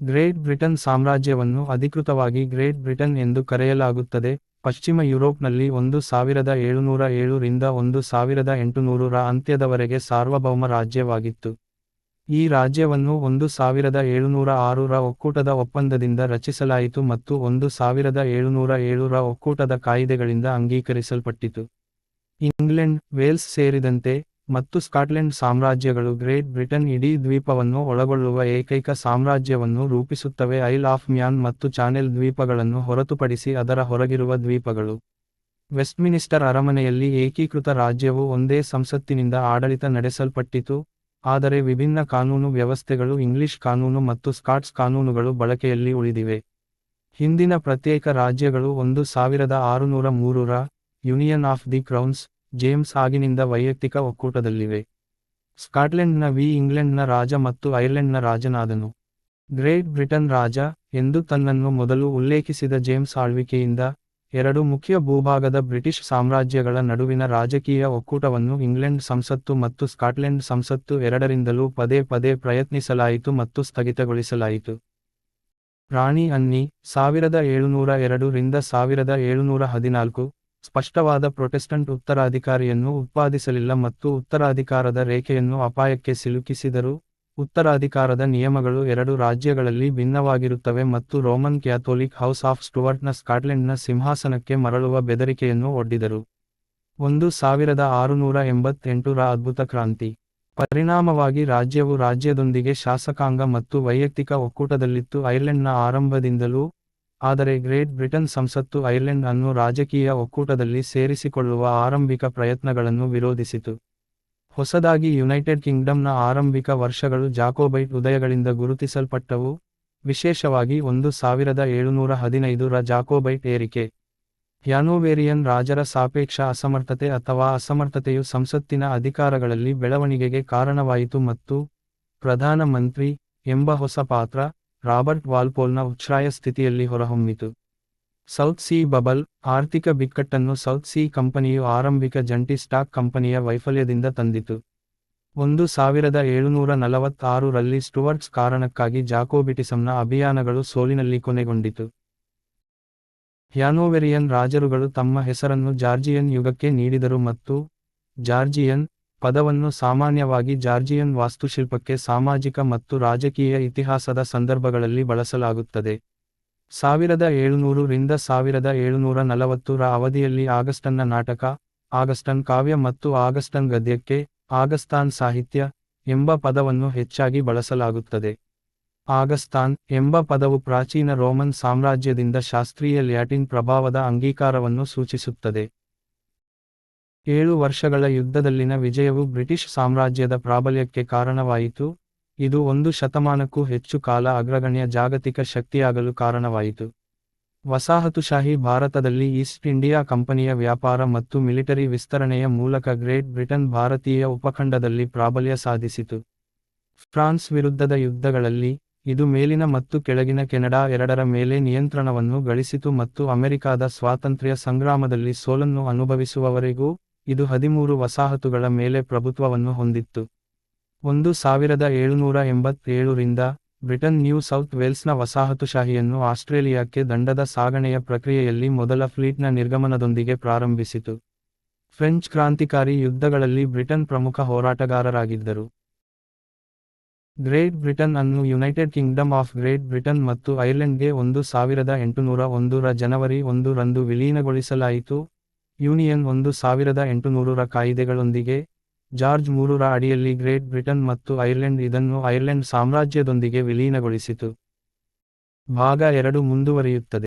Great Britain ಸಾಮ್ರಾಜ್ಯವನ್ನು ಅಧಿಕೃತವಾಗಿ great Britain ಎಂದು ಕರೆಯಲಾಗುತ್ತದೆ. ಪಶ್ಚಿಮ ಯುರೋಪ್ನಲ್ಲಿ ಒಂದು ಸಾವಿರದ ಏಳುನೂರ ಏಳು ರಿಂದ ಒಂದು ಸಾವಿರದ ಎಂಟುನೂರು ರ ಅಂತ್ಯದವರೆಗೆ ಸಾರ್ವಭೌಮ ರಾಜ್ಯವಾಗಿತ್ತು. ಈ ರಾಜ್ಯವನ್ನು ಒಂದು ಸಾವಿರದ ಏಳುನೂರ ಆರು ರ ಒಕ್ಕೂಟದ ಒಪ್ಪಂದದಿಂದ ರಚಿಸಲಾಯಿತು ಮತ್ತು ಒಂದು ಸಾವಿರದ ಏಳುನೂರ ಏಳು ರ ಒಕ್ಕೂಟದ ಕಾಯಿದೆಗಳಿಂದ ಅಂಗೀಕರಿಸಲ್ಪಟ್ಟಿತು. ಇಂಗ್ಲೆಂಡ್, ವೇಲ್ಸ್ ಸೇರಿದಂತೆ ಮತ್ತು ಸ್ಕಾಟ್ಲೆಂಡ್ ಸಾಮ್ರಾಜ್ಯಗಳು ಗ್ರೇಟ್ ಬ್ರಿಟನ್ ಇಡೀ ದ್ವೀಪವನ್ನು ಒಳಗೊಳ್ಳುವ ಏಕೈಕ ಸಾಮ್ರಾಜ್ಯವನ್ನು ರೂಪಿಸುತ್ತವೆ. ಐಲ್ ಆಫ್ ಮ್ಯಾನ್ ಮತ್ತು ಚಾನೆಲ್ ದ್ವೀಪಗಳನ್ನು ಹೊರತುಪಡಿಸಿ ಅದರ ಹೊರಗಿರುವ ದ್ವೀಪಗಳು. ವೆಸ್ಟ್ಮಿನಿಸ್ಟರ್ ಅರಮನೆಯಲ್ಲಿ ಏಕೀಕೃತ ರಾಜ್ಯವು ಒಂದೇ ಸಂಸತ್ತಿನಿಂದ ಆಡಳಿತ ನಡೆಸಲ್ಪಟ್ಟಿತು. ಆದರೆ ವಿಭಿನ್ನ ಕಾನೂನು ವ್ಯವಸ್ಥೆಗಳು ಇಂಗ್ಲಿಷ್ ಕಾನೂನು ಮತ್ತು ಸ್ಕಾಟ್ಸ್ ಕಾನೂನುಗಳು ಬಳಕೆಯಲ್ಲಿ ಉಳಿದಿವೆ. ಹಿಂದಿನ ಪ್ರತ್ಯೇಕ ರಾಜ್ಯಗಳು ಒಂದು ಸಾವಿರದ ಆರುನೂರ ಮೂರರ Union of the Crowns James ಆಗಿನಿಂದ ವೈಯಕ್ತಿಕ ಒಕ್ಕೂಟದಲ್ಲಿವೆ. ಸ್ಕಾಟ್ಲೆಂಡ್ನ ವಿ ಇಂಗ್ಲೆಂಡ್ನ ರಾಜ ಮತ್ತು ಐರ್ಲೆಂಡ್ನ ರಾಜನಾದನು. ಗ್ರೇಟ್ ಬ್ರಿಟನ್ ರಾಜ ಎಂದು ತನ್ನನ್ನು ಮೊದಲು ಉಲ್ಲೇಖಿಸಿದ ಜೇಮ್ಸ್ ಆಳ್ವಿಕೆಯಿಂದ ಎರಡು ಮುಖ್ಯ ಭೂಭಾಗದ ಬ್ರಿಟಿಷ್ ಸಾಮ್ರಾಜ್ಯಗಳ ನಡುವಿನ ರಾಜಕೀಯ ಒಕ್ಕೂಟವನ್ನು ಇಂಗ್ಲೆಂಡ್ ಸಂಸತ್ತು ಮತ್ತು ಸ್ಕಾಟ್ಲೆಂಡ್ ಸಂಸತ್ತು ಎರಡರಿಂದಲೂ ಪದೇ ಪದೇ ಪ್ರಯತ್ನಿಸಲಾಯಿತು ಮತ್ತು ಸ್ಥಗಿತಗೊಳಿಸಲಾಯಿತು. ರಾಣಿ ಅನ್ನಿ, ಸಾವಿರದ ಏಳುನೂರ ಎರಡು ರಿಂದ ಸಾವಿರದ ಏಳುನೂರ ಹದಿನಾಲ್ಕು ಸ್ಪಷ್ಟವಾದ ಪ್ರೊಟೆಸ್ಟಂಟ್ ಉತ್ತರಾಧಿಕಾರಿಯನ್ನು ಉತ್ಪಾದಿಸಲಿಲ್ಲ ಮತ್ತು ಉತ್ತರಾಧಿಕಾರದ ರೇಖೆಯನ್ನು ಅಪಾಯಕ್ಕೆ ಸಿಲುಕಿಸಿದರು, ಉತ್ತರಾಧಿಕಾರದ ನಿಯಮಗಳು ಎರಡು ರಾಜ್ಯಗಳಲ್ಲಿ ಭಿನ್ನವಾಗಿರುತ್ತವೆ ಮತ್ತು ರೋಮನ್ ಕ್ಯಾಥೋಲಿಕ್ ಹೌಸ್ ಆಫ್ ಸ್ಟುವರ್ಟ್ನ ಸ್ಕಾಟ್ಲೆಂಡ್ನ ಸಿಂಹಾಸನಕ್ಕೆ ಮರಳುವ ಬೆದರಿಕೆಯನ್ನು ಒಡ್ಡಿದರು. ಒಂದು ಸಾವಿರದ ಆರುನೂರ ಎಂಬತ್ತೆಂಟು ರ ಅದ್ಭುತ ಕ್ರಾಂತಿ. ಪರಿಣಾಮವಾಗಿ ರಾಜ್ಯವು ರಾಜ್ಯದೊಂದಿಗೆ ಶಾಸಕಾಂಗ ಮತ್ತು ವೈಯಕ್ತಿಕ ಒಕ್ಕೂಟದಲ್ಲಿತ್ತು. ಐರ್ಲೆಂಡ್ನ ಆರಂಭದಿಂದಲೂ ಆದರೆ ಗ್ರೇಟ್ ಬ್ರಿಟನ್ ಸಂಸತ್ತು ಐರ್ಲೆಂಡ್ ಅನ್ನು ರಾಜಕೀಯ ಒಕ್ಕೂಟದಲ್ಲಿ ಸೇರಿಸಿಕೊಳ್ಳುವ ಆರಂಭಿಕ ಪ್ರಯತ್ನಗಳನ್ನು ವಿರೋಧಿಸಿತು. ಹೊಸದಾಗಿ ಯುನೈಟೆಡ್ ಕಿಂಗ್ಡಮ್ನ ಆರಂಭಿಕ ವರ್ಷಗಳು ಜಾಕೋಬೈಟ್ ಉದಯಗಳಿಂದ ಗುರುತಿಸಲ್ಪಟ್ಟವು. ವಿಶೇಷವಾಗಿ ಒಂದು ಸಾವಿರದ ಏಳುನೂರ ಹದಿನೈದು ರ ಜಾಕೋಬೈಟ್ ಏರಿಕೆ. ಹ್ಯಾನೋವೇರಿಯನ್ ರಾಜರ ಸಾಪೇಕ್ಷ ಅಸಮರ್ಥತೆ ಅಥವಾ ಅಸಮರ್ಥತೆಯು ಸಂಸತ್ತಿನ ಅಧಿಕಾರಗಳಲ್ಲಿ ಬೆಳವಣಿಗೆಗೆ ಕಾರಣವಾಯಿತು ಮತ್ತು ಪ್ರಧಾನ ಮಂತ್ರಿ ಎಂಬ ಹೊಸ ಪಾತ್ರ ರಾಬರ್ಟ್ ವಾಲ್ಪೋಲ್ನ ಉಚ್ಛ್ರಾಯ ಸ್ಥಿತಿಯಲ್ಲಿ ಹೊರಹೊಮ್ಮಿತು. ಸೌತ್ ಸಿ ಬಬಲ್, ಆರ್ಥಿಕ ಬಿಕ್ಕಟ್ಟನ್ನು ಸೌತ್ ಸಿ ಕಂಪನಿಯು ಆರಂಭಿಕ ಜಂಟಿ ಸ್ಟಾಕ್ ಕಂಪನಿಯ ವೈಫಲ್ಯದಿಂದ ತಂದಿತು. ಒಂದು ಸಾವಿರದ ಏಳುನೂರ ನಲವತ್ತಾರು ರಲ್ಲಿ ಸ್ಟುವರ್ಟ್ಸ್ ಕಾರಣಕ್ಕಾಗಿ ಜಾಕೋಬಿಟಿಸಂನ ಅಭಿಯಾನಗಳು ಸೋಲಿನಲ್ಲಿ ಕೊನೆಗೊಂಡಿತು. ಹ್ಯಾನೋವೆರಿಯನ್ ರಾಜರುಗಳು ತಮ್ಮ ಹೆಸರನ್ನು ಜಾರ್ಜಿಯನ್ ಯುಗಕ್ಕೆ ನೀಡಿದರು ಮತ್ತು ಜಾರ್ಜಿಯನ್ ಪದವನ್ನು ಸಾಮಾನ್ಯವಾಗಿ ಜಾರ್ಜಿಯನ್ ವಾಸ್ತುಶಿಲ್ಪಕ್ಕೆ ಸಾಮಾಜಿಕ ಮತ್ತು ರಾಜಕೀಯ ಇತಿಹಾಸದ ಸಂದರ್ಭಗಳಲ್ಲಿ ಬಳಸಲಾಗುತ್ತದೆ. ಸಾವಿರದ ಏಳುನೂರು ರಿಂದ ಸಾವಿರದ ಏಳುನೂರ ನಲವತ್ತು ರ ಅವಧಿಯಲ್ಲಿ ಆಗಸ್ಟನ್ನ ನಾಟಕ, ಆಗಸ್ಟನ್ ಕಾವ್ಯ ಮತ್ತು ಆಗಸ್ಟನ್ ಗದ್ಯಕ್ಕೆ ಆಗಸ್ತಾನ್ ಸಾಹಿತ್ಯ ಎಂಬ ಪದವನ್ನು ಹೆಚ್ಚಾಗಿ ಬಳಸಲಾಗುತ್ತದೆ. ಆಗಸ್ತಾನ್ ಎಂಬ ಪದವು ಪ್ರಾಚೀನ ರೋಮನ್ ಸಾಮ್ರಾಜ್ಯದಿಂದ ಶಾಸ್ತ್ರೀಯ ಲ್ಯಾಟಿನ್ ಪ್ರಭಾವದ ಅಂಗೀಕಾರವನ್ನು ಸೂಚಿಸುತ್ತದೆ. ಏಳು ವರ್ಷಗಳ ಯುದ್ಧದಲ್ಲಿನ ವಿಜಯವು ಬ್ರಿಟಿಷ್ ಸಾಮ್ರಾಜ್ಯದ ಪ್ರಾಬಲ್ಯಕ್ಕೆ ಕಾರಣವಾಯಿತು. ಇದು ಒಂದು ಶತಮಾನಕ್ಕೂ ಹೆಚ್ಚು ಕಾಲ ಅಗ್ರಗಣ್ಯ ಜಾಗತಿಕ ಶಕ್ತಿಯಾಗಲು ಕಾರಣವಾಯಿತು. ವಸಾಹತುಶಾಹಿ ಭಾರತದಲ್ಲಿ ಈಸ್ಟ್ ಇಂಡಿಯಾ ಕಂಪನಿಯ ವ್ಯಾಪಾರ ಮತ್ತು ಮಿಲಿಟರಿ ವಿಸ್ತರಣೆಯ ಮೂಲಕ ಗ್ರೇಟ್ ಬ್ರಿಟನ್ ಭಾರತೀಯ ಉಪಖಂಡದಲ್ಲಿ ಪ್ರಾಬಲ್ಯ ಸಾಧಿಸಿತು. ಫ್ರಾನ್ಸ್ ವಿರುದ್ಧದ ಯುದ್ಧಗಳಲ್ಲಿ ಇದು ಮೇಲಿನ ಮತ್ತು ಕೆಳಗಿನ ಕೆನಡಾ ಎರಡರ ಮೇಲೆ ನಿಯಂತ್ರಣವನ್ನು ಗಳಿಸಿತು ಮತ್ತು ಅಮೆರಿಕಾದ ಸ್ವಾತಂತ್ರ್ಯ ಸಂಗ್ರಾಮದಲ್ಲಿ ಸೋಲನ್ನು ಅನುಭವಿಸುವವರೆಗೂ ಇದು ಹದಿಮೂರು ವಸಾಹತುಗಳ ಮೇಲೆ ಪ್ರಭುತ್ವವನ್ನು ಹೊಂದಿತ್ತು. ಒಂದು ಸಾವಿರದ ಏಳುನೂರ ಎಂಬತ್ತೇಳು ರಿಂದ ಬ್ರಿಟನ್ ನ್ಯೂ ಸೌತ್ ವೇಲ್ಸ್ನ ವಸಾಹತುಶಾಹಿಯನ್ನು ಆಸ್ಟ್ರೇಲಿಯಾಕ್ಕೆ ದಂಡದ ಸಾಗಣೆಯ ಪ್ರಕ್ರಿಯೆಯಲ್ಲಿ ಮೊದಲ ಫ್ಲೀಟ್ನ ನಿರ್ಗಮನದೊಂದಿಗೆ ಪ್ರಾರಂಭಿಸಿತು. ಫ್ರೆಂಚ್ ಕ್ರಾಂತಿಕಾರಿ ಯುದ್ಧಗಳಲ್ಲಿ ಬ್ರಿಟನ್ ಪ್ರಮುಖ ಹೋರಾಟಗಾರರಾಗಿದ್ದರು. ಗ್ರೇಟ್ ಬ್ರಿಟನ್ ಅನ್ನು United Kingdom of Great Britain ಮತ್ತು ಐರ್ಲೆಂಡ್ಗೆ ಒಂದು ಸಾವಿರದ ಎಂಟುನೂರ ಒಂದರ ಜನವರಿ ಒಂದರಂದು ವಿಲೀನಗೊಳಿಸಲಾಯಿತು. ಯೂನಿಯನ್ ಒಂದು ಸಾವಿರದ ಎಂಟುನೂರು ರ ಕಾಯಿದೆಗಳೊಂದಿಗೆ, ಜಾರ್ಜ್ ಮೂರರ ಅಡಿಯಲ್ಲಿ ಗ್ರೇಟ್ ಬ್ರಿಟನ್ ಮತ್ತು ಐರ್ಲೆಂಡ್ ಇದನ್ನು ಐರ್ಲೆಂಡ್ ಸಾಮ್ರಾಜ್ಯದೊಂದಿಗೆ ವಿಲೀನಗೊಳಿಸಿತು. ಭಾಗ ಎರಡು ಮುಂದುವರಿಯುತ್ತದೆ.